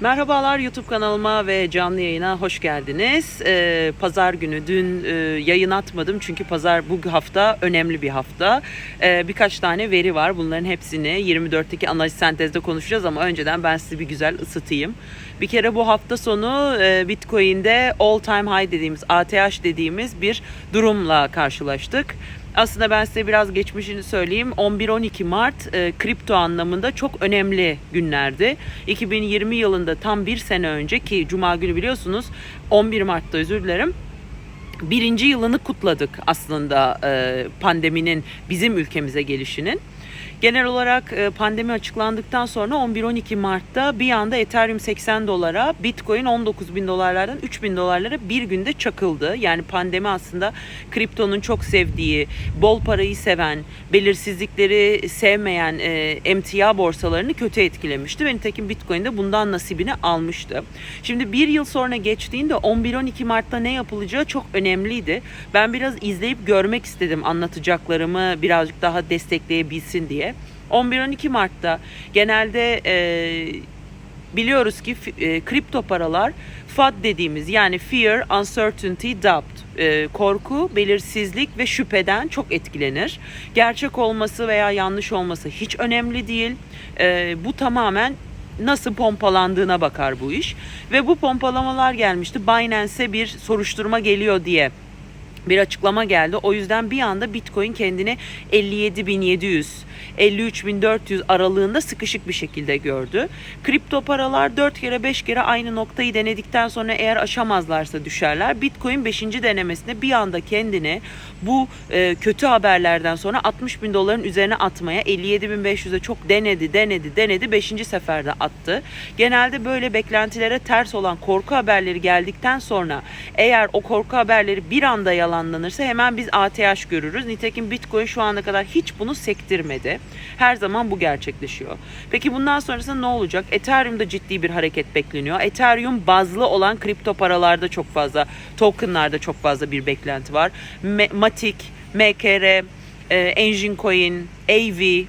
Merhabalar YouTube kanalıma ve canlı yayına hoş geldiniz. Ee, pazar günü dün e, yayın atmadım çünkü pazar bu hafta önemli bir hafta. Ee, birkaç tane veri var. Bunların hepsini 24'teki analiz sentezde konuşacağız ama önceden ben sizi bir güzel ısıtayım. Bir kere bu hafta sonu e, Bitcoin'de all time high dediğimiz ATH dediğimiz bir durumla karşılaştık. Aslında ben size biraz geçmişini söyleyeyim. 11-12 Mart e, kripto anlamında çok önemli günlerdi. 2020 yılında tam bir sene önce ki Cuma günü biliyorsunuz 11 Mart'ta özür dilerim birinci yılını kutladık aslında e, pandeminin bizim ülkemize gelişinin. Genel olarak e, pandemi açıklandıktan sonra 11-12 Mart'ta bir anda Ethereum 80 dolara, Bitcoin 19 bin dolarlardan 3 bin dolarlara bir günde çakıldı. Yani pandemi aslında kriptonun çok sevdiği, bol parayı seven, belirsizlikleri sevmeyen e, emtia borsalarını kötü etkilemişti. Ve nitekim Bitcoin de bundan nasibini almıştı. Şimdi bir yıl sonra geçtiğinde 11-12 Mart'ta ne yapılacağı çok önemliydi. Ben biraz izleyip görmek istedim anlatacaklarımı birazcık daha destekleyebilsin diye. 11-12 Mart'ta genelde e, biliyoruz ki e, kripto paralar FUD dediğimiz yani Fear, Uncertainty, Doubt e, korku, belirsizlik ve şüpheden çok etkilenir. Gerçek olması veya yanlış olması hiç önemli değil. E, bu tamamen nasıl pompalandığına bakar bu iş. Ve bu pompalamalar gelmişti. Binance'e bir soruşturma geliyor diye bir açıklama geldi. O yüzden bir anda Bitcoin kendini 57.700 53.400 aralığında sıkışık bir şekilde gördü. Kripto paralar 4 kere 5 kere aynı noktayı denedikten sonra eğer aşamazlarsa düşerler. Bitcoin 5. denemesinde bir anda kendini bu e, kötü haberlerden sonra 60 bin doların üzerine atmaya 57.500'e çok denedi denedi denedi 5. seferde attı. Genelde böyle beklentilere ters olan korku haberleri geldikten sonra eğer o korku haberleri bir anda yalanlanırsa hemen biz ATH görürüz. Nitekim Bitcoin şu ana kadar hiç bunu sektirmedi. Her zaman bu gerçekleşiyor. Peki bundan sonrasında ne olacak? Ethereum'da ciddi bir hareket bekleniyor. Ethereum bazlı olan kripto paralarda çok fazla, tokenlarda çok fazla bir beklenti var. Matic, MKR, e, Engine Coin, AV,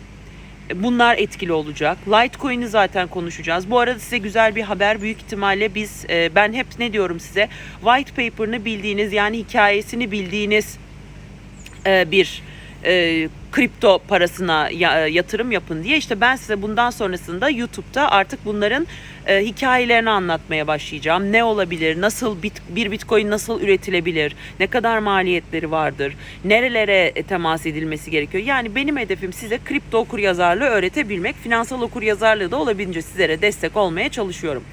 Bunlar etkili olacak. Litecoin'i zaten konuşacağız. Bu arada size güzel bir haber. Büyük ihtimalle biz, e, ben hep ne diyorum size? White paper'ını bildiğiniz yani hikayesini bildiğiniz e, bir e, kripto parasına ya- yatırım yapın diye işte ben size bundan sonrasında YouTube'da artık bunların e, hikayelerini anlatmaya başlayacağım. Ne olabilir? Nasıl bit, bir Bitcoin nasıl üretilebilir? Ne kadar maliyetleri vardır? Nerelere e, temas edilmesi gerekiyor? Yani benim hedefim size kripto okur yazarlığı öğretebilmek. Finansal okur yazarlığı da olabildiğince sizlere destek olmaya çalışıyorum.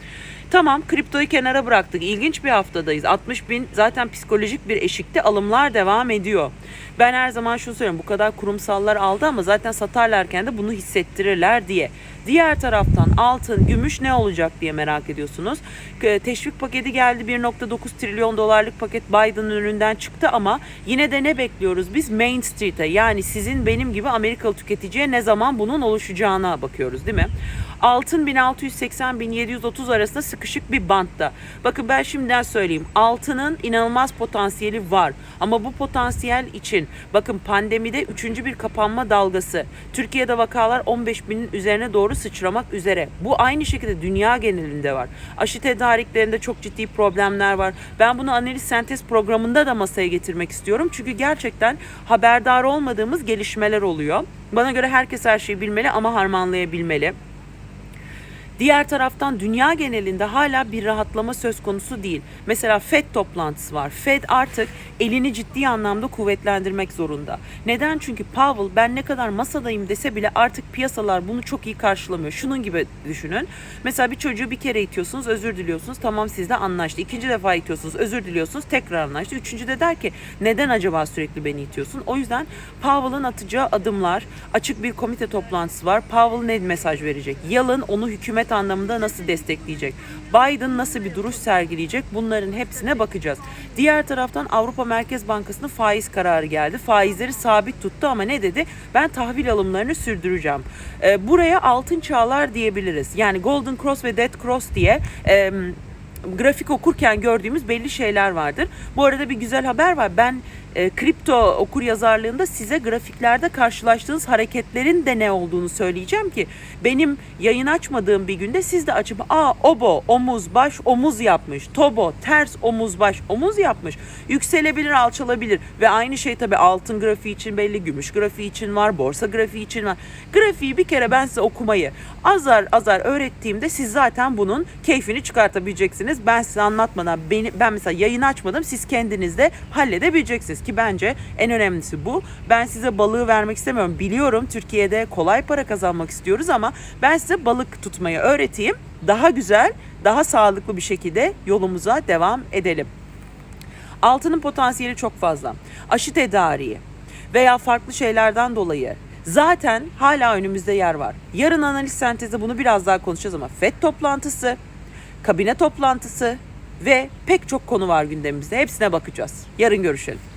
Tamam kriptoyu kenara bıraktık. İlginç bir haftadayız. 60 bin zaten psikolojik bir eşikte alımlar devam ediyor. Ben her zaman şunu söylüyorum. Bu kadar kurumsallar aldı ama zaten satarlarken de bunu hissettirirler diye. Diğer taraftan altın, gümüş ne olacak diye merak ediyorsunuz. Teşvik paketi geldi 1.9 trilyon dolarlık paket Biden'ın önünden çıktı ama yine de ne bekliyoruz biz? Main Street'e yani sizin benim gibi Amerikalı tüketiciye ne zaman bunun oluşacağına bakıyoruz değil mi? Altın 1680-1730 arasında sıkışık bir bantta. Bakın ben şimdiden söyleyeyim. Altının inanılmaz potansiyeli var. Ama bu potansiyel için bakın pandemide üçüncü bir kapanma dalgası. Türkiye'de vakalar 15 binin üzerine doğru sıçramak üzere. Bu aynı şekilde dünya genelinde var. Aşı tedariklerinde çok ciddi problemler var. Ben bunu analiz sentez programında da masaya getirmek istiyorum. Çünkü gerçekten haberdar olmadığımız gelişmeler oluyor. Bana göre herkes her şeyi bilmeli ama harmanlayabilmeli. Diğer taraftan dünya genelinde hala bir rahatlama söz konusu değil. Mesela FED toplantısı var. FED artık elini ciddi anlamda kuvvetlendirmek zorunda. Neden? Çünkü Powell ben ne kadar masadayım dese bile artık piyasalar bunu çok iyi karşılamıyor. Şunun gibi düşünün. Mesela bir çocuğu bir kere itiyorsunuz, özür diliyorsunuz. Tamam sizle anlaştı. İkinci defa itiyorsunuz, özür diliyorsunuz. Tekrar anlaştı. Üçüncü de der ki neden acaba sürekli beni itiyorsun? O yüzden Powell'ın atacağı adımlar, açık bir komite toplantısı var. Powell ne mesaj verecek? Yalın onu hükümet anlamında nasıl destekleyecek? Biden nasıl bir duruş sergileyecek? Bunların hepsine bakacağız. Diğer taraftan Avrupa Merkez Bankası'nın faiz kararı geldi. Faizleri sabit tuttu ama ne dedi? Ben tahvil alımlarını sürdüreceğim. Ee, buraya altın çağlar diyebiliriz. Yani Golden Cross ve Dead Cross diye grafik okurken gördüğümüz belli şeyler vardır. Bu arada bir güzel haber var. Ben e, kripto okur yazarlığında size grafiklerde karşılaştığınız hareketlerin de ne olduğunu söyleyeceğim ki benim yayın açmadığım bir günde siz de açıp aa obo omuz baş omuz yapmış tobo ters omuz baş omuz yapmış yükselebilir alçalabilir ve aynı şey tabii altın grafiği için belli gümüş grafiği için var borsa grafiği için var grafiği bir kere ben size okumayı azar azar öğrettiğimde siz zaten bunun keyfini çıkartabileceksiniz ben size anlatmadan beni, ben mesela yayın açmadım siz kendiniz de halledebileceksiniz ki bence en önemlisi bu ben size balığı vermek istemiyorum biliyorum Türkiye'de kolay para kazanmak istiyoruz ama ben size balık tutmayı öğreteyim daha güzel daha sağlıklı bir şekilde yolumuza devam edelim. Altının potansiyeli çok fazla. Aşı tedariği veya farklı şeylerden dolayı zaten hala önümüzde yer var. Yarın analiz sentezde bunu biraz daha konuşacağız ama FED toplantısı, kabine toplantısı ve pek çok konu var gündemimizde. Hepsine bakacağız. Yarın görüşelim.